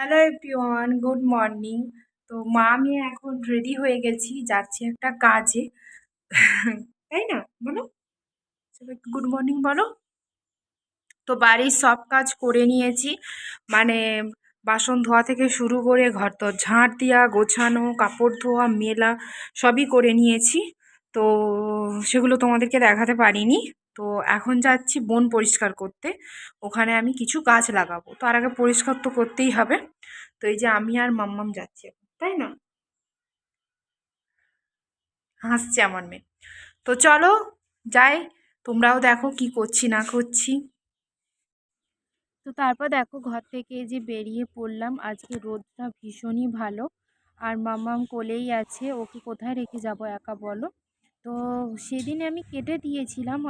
Hello everyone good morning তো মা, আমি এখন রেডি হয়ে গেছি, যাচ্ছি একটা কাজে। তাই না? বলো। গুড মর্নিং বলো। তো বাড়ির সব কাজ করে নিয়েছি। মানে বাসন ধোয়া থেকে শুরু করে ঘর তো ঝাঁট দেওয়া গোছানো, কাপড় ধোয়া, মেলা সবই করে নিয়েছি। তো সেগুলো তোমাদেরকে দেখাতে পারিনি। তো এখন যাচ্ছি বন পরিষ্কার করতে। ওখানে আমি কিছু গাছ লাগাবো। তো আর আগে পরিষ্কার তো করতেই হবে। তো এই যে আমি আর মাম্মাম যাচ্ছি তাই না? হাসছে আমার মেয়ে। তো চলো, যাই। তোমরাও দেখো কি করছি, না করছি। তো তারপর দেখো ঘর থেকে যে বেরিয়ে পড়লাম। আজকে রোদটা ভীষণই ভালো। আর মাম্মাম কোলেই আছে, ওকে কোথায় রেখে যাব একা বলো? তো সেদিন আমি কেটে দিয়েছিলাম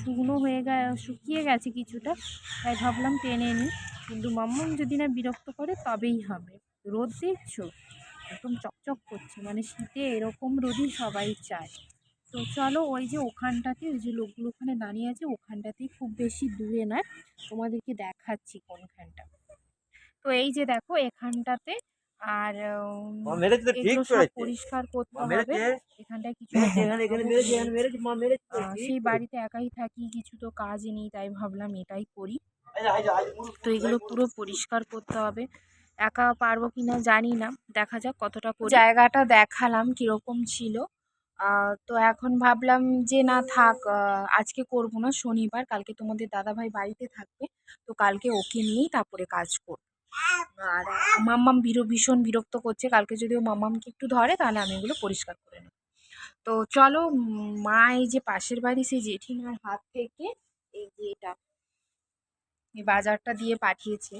শুকনো হয়ে গে, শুকিয়ে গেছে কিছুটা, তাই ভাবলাম টেনে নিই। কিন্তু মাম্মাম যদি না বিরক্ত করে, তবেই হবে। রোদ দেখছ? একদম চকচক করছে মানে শীতে এরকম রোদই সবাই চায়। তো চলো ওই যে ওখানটাতে, ওই যে লোকগুলো ওখানে দাঁড়িয়ে আছে ওখানটাতেই খুব বেশি দূরে নয়, তোমাদেরকে দেখাচ্ছি কোনখানটা। তো এই যে দেখো, এখানটাতে আর পরিষ্কার করতে হবে। মেরেছে এখানটায় কিছু এখানে এখানে মেরেছে এখানে মেরেছে মা মেরেছে তো, আহ, ঠিক সেই বাড়িতে একাই থাকি কিছু তো কাজ নেই তাই ভাবলাম এটাই করি। তো এগুলো পুরো পরিষ্কার করতে হবে। একা পারব কিনা জানি না। দেখা যাক কতটা করি। জায়গাটা দেখালাম কীরকম ছিল। তো এখন ভাবলাম যে না থাক আজকে করব না শনিবার। কালকে তোমাদের দাদাভাই বাড়িতে থাকবে। তো কালকে ওকে নিয়েই তারপরে কাজ করব। আর মাম্মাম বিরো ভীষণ বিরক্ত করছে। কালকে যদি ও মাম্মামকে একটু ধরে, তাহলে আমি এগুলো পরিষ্কার করে নেব। তো চলো মা এই যে পাশের বাড়ি, সেই জেঠিমার হাত থেকে এই যে এটা, এই বাজারটা দিয়ে পাঠিয়েছে।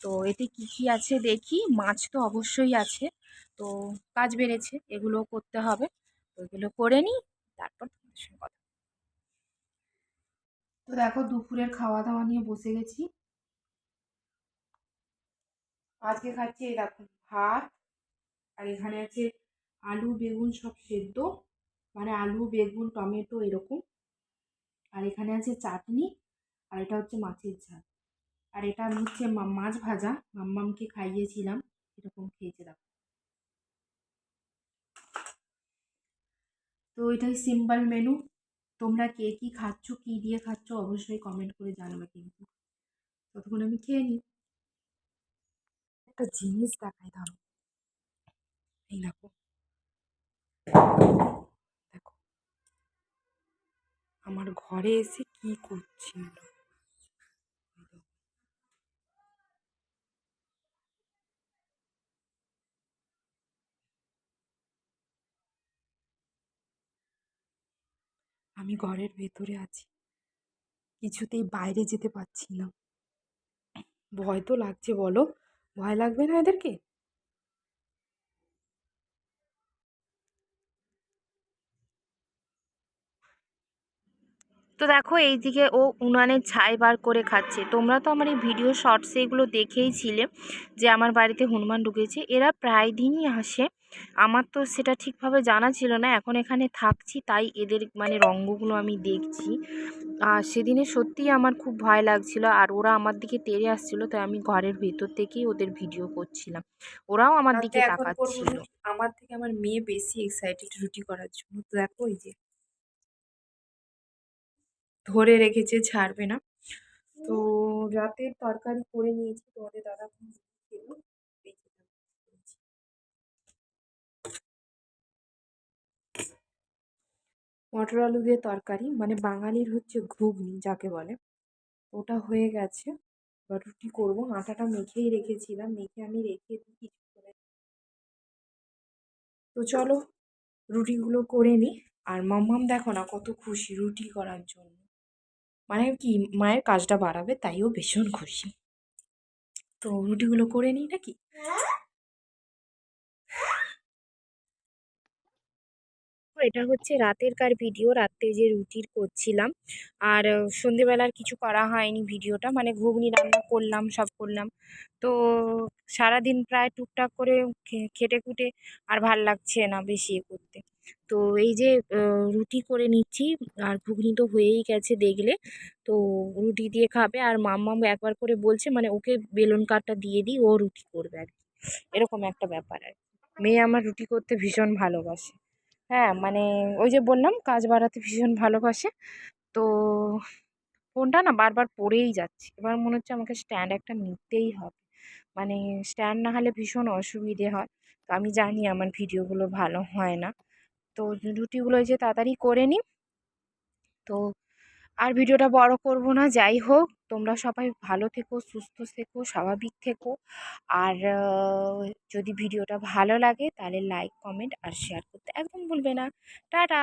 তো এতে কি কি আছে দেখি, মাছ তো অবশ্যই আছে। তো কাজ বেড়েছে, এগুলো করতে হবে। তো এগুলো করে নিই, তারপর তোমাদের সঙ্গে কথা তো দেখো, দুপুরের খাওয়া দাওয়া নিয়ে বসে গেছি। আজকে খাচ্ছি এই দেখো ভাত, আর এখানে আছে আলু, বেগুন সব সেদ্ধ। মানে আলু, বেগুন, টমেটো এরকম। আর এখানে আছে চাটনি, আর এটা হচ্ছে মাছের ঝাল। আর এটা হচ্ছে মাছ ভাজা। মাম্মামকে খাইয়েছিলাম, এরকম খেয়েছে দেখো। তো এটাই সিম্পল মেনু। তোমরা কে কী খাচ্ছ, কী দিয়ে খাচ্ছ, অবশ্যই কমেন্ট করে জানাবে কিন্তু। ততক্ষণ আমি খেয়ে নিই। একটা জিনিস দেখাই ধরো। এই দেখো। দেখো। আমার ঘরে এসে কি করছিল আমি ঘরের ভেতরে আছি। কিছুতেই বাইরে যেতে পারছি না। ভয় তো লাগছে, বলো। ভয় লাগবে না এদেরকে তো দেখো এইদিকে ও উনানের ছাই বার করে খাচ্ছে। তোমরা তো আমার এই ভিডিও শর্টসে এগুলো দেখেইছিলে যে আমার বাড়িতে হনুমান ঢুকেছে। এরা প্রায় দিনই আসে। আমার তো সেটা ঠিকভাবে জানা ছিল না। এখন এখানে থাকছি তাই এদের মানে রঙ্গগুলো আমি দেখছি। আর সেদিনে সত্যিই আমার খুব ভয় লাগছিল আর ওরা আমার দিকে তেড়ে আসছিল তাই আমি ঘরের ভেতর থেকেই ওদের ভিডিও করছিলাম। ওরাও আমার দিকে তাকাচ্ছিল। আমার থেকে আমার মেয়ে বেশি এক্সাইটেড রুটি করার জন্য। তো দেখো ওই যে ধরে রেখেছে ছাড়বে না। তো রাতের তরকারি করে নিয়েছি তোমাদের দাদা খেলো। মটর আলু দিয়ে তরকারি মানে বাঙালির হচ্ছে ঘুগনি যাকে বলে। ওটা হয়ে গেছে। এবার রুটি করব। আটাটা মেখেই রেখেছিলাম। মেখে আমি রেখে দিই কিছুক্ষণের তো চলো রুটিগুলো করে নিই। আর মাম্মাম দেখো না কত খুশি রুটি করার জন্য। মানে কি, মায়ের কাজটা বাড়াবে তাইও ভীষণ খুশি। তো রুটিগুলো করে নিই নাকি? এটা হচ্ছে রাতেরকার ভিডিও, রাত্রে যে রুটির করছিলাম। আর সন্ধেবেলার কিছু করা হয়নি ভিডিওটা মানে ঘুগনি রান্না করলাম, সব করলাম। তো সারাদিন প্রায় টুকটাক করে খেটে খুটে আর ভালো লাগছে না বেশি করতে। তো এই যে রুটি করে নিচ্ছি। আর ঘুগনি তো হয়েই গেছে দেখলে। তো রুটি দিয়ে খাবে। আর মাম্মাম একবার করে বলছে মানে ওকে বেলুন কাঠটা দিয়ে দিই, ও রুটি করবে আর কি। এরকম একটা ব্যাপার আর মেয়ে আমার রুটি করতে ভীষণ ভালোবাসে। হ্যাঁ মানে ওই যে বললাম, কাজ বাড়াতে ভীষণ ভালোবাসে। তো ফোনটা না বারবার পড়েই যাচ্ছে। এবার মনে হচ্ছে আমাকে স্ট্যান্ড একটা নিতেই হবে। মানে স্ট্যান্ড না হলে ভীষণ অসুবিধে হয়। তো আমি জানি আমার ভিডিওগুলো ভালো হয় না। তো রুটিগুলো যে তাড়াতাড়ি করে নিই। তো আর ভিডিওটা বড় করব না, যাই হোক, তোমরা সবাই ভালো থেকো, সুস্থ থেকো, স্বাভাবিক থেকো। আর যদি ভিডিওটা ভালো লাগে, তাহলে লাইক কমেন্ট আর শেয়ার করতে একদম ভুলবে না। টাটা!